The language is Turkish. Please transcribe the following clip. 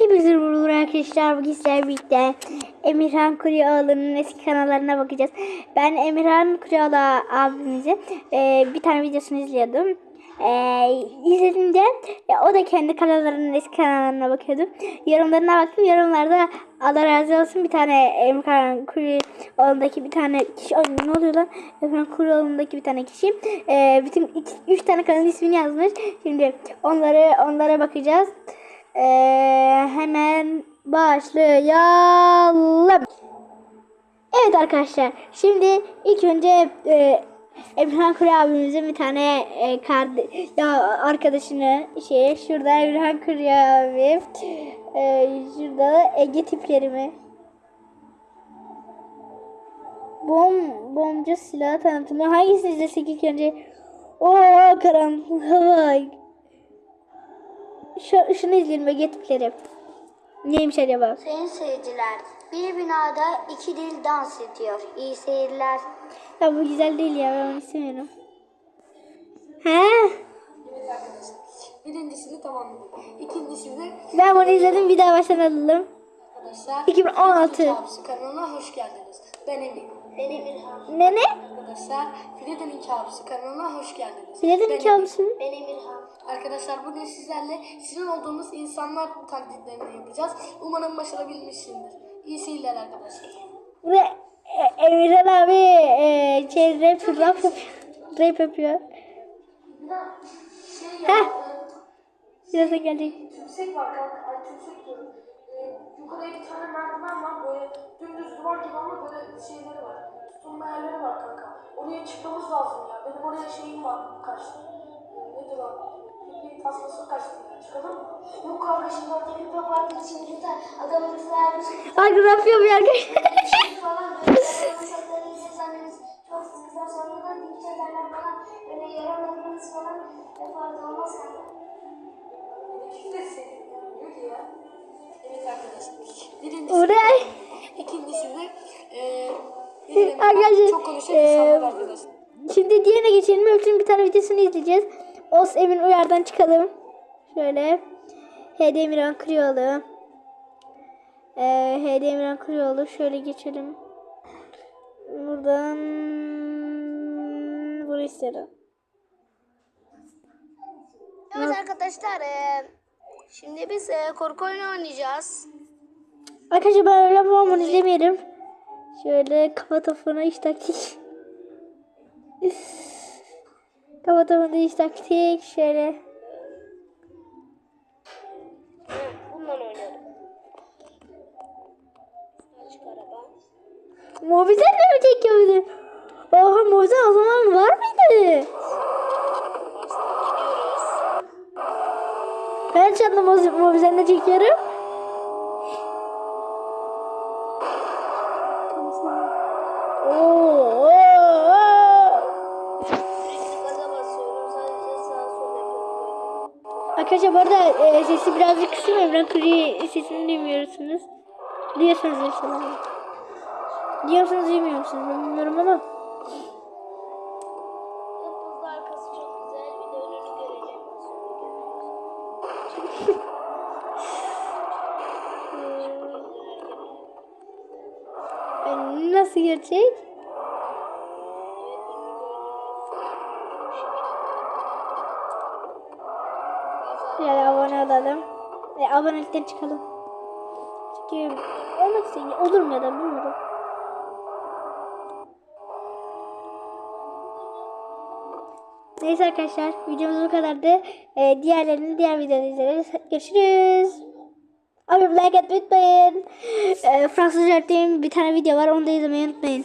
Hepinize merhaba arkadaşlar. Bugün sizlerle birlikte Emirhan Kuryoğlu'nun eski kanallarına bakacağız. Ben Emirhan Kuryoğlu abimizi e, bir tane videosunu izliyordum. E, izlediğimde e, o da kendi kanallarının eski kanallarına bakıyordu. Yorumlarına baktım. Yorumlarda Allah razı olsun bir tane Emirhan Kuryoğlu'ndaki bir tane kişi. Ay, ne oluyor lan? Emirhan Kuryoğlu'ndaki bir tane kişi. E, bütün iki, üç tane kanalın ismini yazmış. Şimdi onları onlara bakacağız. Ee, hemen başlayalım. Evet arkadaşlar. Şimdi ilk önce e, Emirhan Kuru abimizin bir tane e, kardeş ya arkadaşını şey şurada Emirhan Kuru abi e, şurada Ege tiplerimi Bom bombacı silah tanıtımı hangisini izlesek ilk önce? Oo karanlığa bak. Şu, şunu izleyelim ve getikleri. Neymiş acaba? Sayın seyirciler, bir binada iki dil dans ediyor. İyi seyirler. Ya bu güzel değil ya ben onu istemiyorum. He? Birincisini tamamladık. İkincisini Ben bunu izledim bir daha baştan alalım. arkadaşlar 2016. Kabus kanalına hoş geldiniz. Ben Emin. Ben Emirhan. Ne ne? Arkadaşlar Filede'nin Kabusu kanalına hoş geldiniz. Ben ki almışsın. Ben Emirhan. Arkadaşlar bugün sizlerle sizin olduğumuz insanlar taklitlerini yapacağız. Umarım başarabilmişsindir. İyi seyirler arkadaşlar. Ve e, Emirhan abi e, şey rap, rap, rap yapıyor. Şey Heh. Birazdan gelecek. Tümsek var kanka. Ay tümsek diyorum. Ee, yukarıya bir tane merdiven var. Böyle dümdüz duvar gibi ama böyle şeyleri var. Tutunma yerleri var kanka. Oraya çıkmamız lazım ya. Kanka şimdi orada bir bak arkadaşım burada adamımız vermiş. Ay rap yapıyor bir arkadaş. falan böyle adamın sözleri izleseniz çok sıkıza sonra da dik şeylerden falan böyle yaramadığınız falan yapardı olmaz kanka. İkisi de senin. Diyor ki ya. Evet arkadaşlar. Birincisi. Uray. İkincisi de ne Arkadaşlar, çok konuşan insanlar arkadaşlar. Şimdi diğerine geçelim. Öptüm bir tane videosunu izleyeceğiz. Os Emin Uyar'dan çıkalım. Şöyle. HD Emirhan Kriyoğlu. Ee, HD Emirhan Kriyoğlu. Şöyle geçelim. Buradan bunu isterim. Evet arkadaşlar eee, şimdi biz eee, korku oyunu oynayacağız. Arkadaşlar ben öyle yapamam onu izlemeyelim. Şöyle kafa topuna iş taktik. kafa topuna iş taktik. Şöyle. Mobizen de mi çekiyordu? Oha Mobizen o zaman var mıydı? Ben çekiyorum. Basıyorum. Sadece sağa sola yapıyorum. Arkadaşlar bu arada e, sesi birazcık kısım Emran Kuri sesini duymuyorsunuz. Duyuyorsunuz inşallah. Duyuyorsunuz duymuyor musunuz ben bilmiyorum ama. Hızlı arkası çok güzel. Bir de önünü göreceğim. E, nasıl gerçek? Yani abone olalım. E, abonelikten çıkalım. Çünkü olmak istedim. Olur mu ya da bilmiyorum. Neyse arkadaşlar videomuz bu kadardı. E, diğerlerini diğer videoda izleriz. Görüşürüz. Abi like atmayı unutmayın. E, Fransızca öğrettiğim bir tane video var onu da izlemeyi unutmayın.